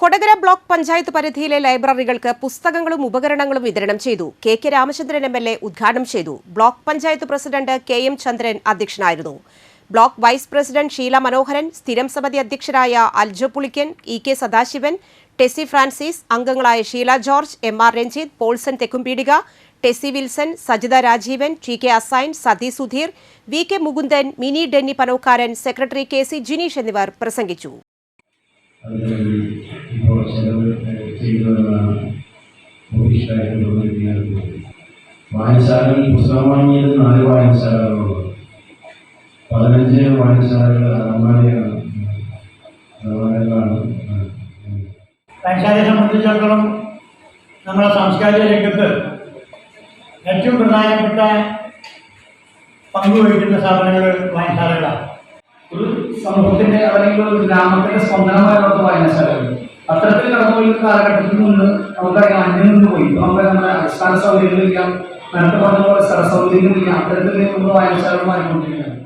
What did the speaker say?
Kodakara block panchayat പരിധിയിലെ ലൈബ്രറികൾക്ക് പുസ്തകങ്ങളും ഉപകരണങ്ങളും വിതരണം ചെയ്തു. K K Ramachandran M L A ഉദ്ഘാടനം ചെയ്തു. Block panchayat president K M Chandran അധ്യക്ഷനായിരുന്നു. Block vice president Sheela Manoharan സ്ഥിരം സമിതി അധ്യക്ഷരായ Aljo Pulikkan E K Sadasivan Tessy Francis അംഗങ്ങളായ Sheela George M R Ranjith Paulson Thekkumpeedika Tessy Wilson Sajitha Rajeevan T K Assain Sathi Sudheer V K Mukundan Mini Denny Panokkaran secretary K C Jineesh എന്നിവർ പ്രസംഗിച്ചു. അതിനുവേണ്ടി ഇപ്പോൾ ചെലവ് ചെയ്യുന്നതാണ് ഒഫീഷ്യലായിട്ട് തോന്നിയിരിക്കുന്നത് വായനശാലകൾ പുസ്തകം വാങ്ങിയത് നാല് വായനശാലകളുള്ളത് പതിനഞ്ച് വായനശാലകൾ അലമാരയാണ് അലമാരകളാണ് വായനശാലയെ സംബന്ധിച്ചിടത്തോളം നമ്മുടെ സാംസ്കാരിക രംഗത്ത് ഏറ്റവും പ്രധാനപ്പെട്ട പങ്കുവഹിക്കുന്ന സ്ഥാപനങ്ങൾ വായനശാല സമൂഹത്തിന്റെ അല്ലെങ്കിൽ ഒരു ഗ്രാമത്തിന്റെ സ്പന്ദനമായുള്ള വായനശാലകൾ അത്തരത്തിൽ കടന്നുപോയി കാലഘട്ടത്തിൽ നിന്ന് നമുക്കറിയാം അന്യം നിന്ന് പോയി. നമ്മുടെ നമ്മുടെ അടിസ്ഥാന സൗകര്യങ്ങളില്ല. നേരത്തെ പറഞ്ഞ പോലെ സ്ഥല സൗകര്യങ്ങളില്ല. അത്തരത്തിൽ നമ്മൾ വായനശാലകൾ മാറിക്കൊണ്ടിരിക്കുകയാണ്.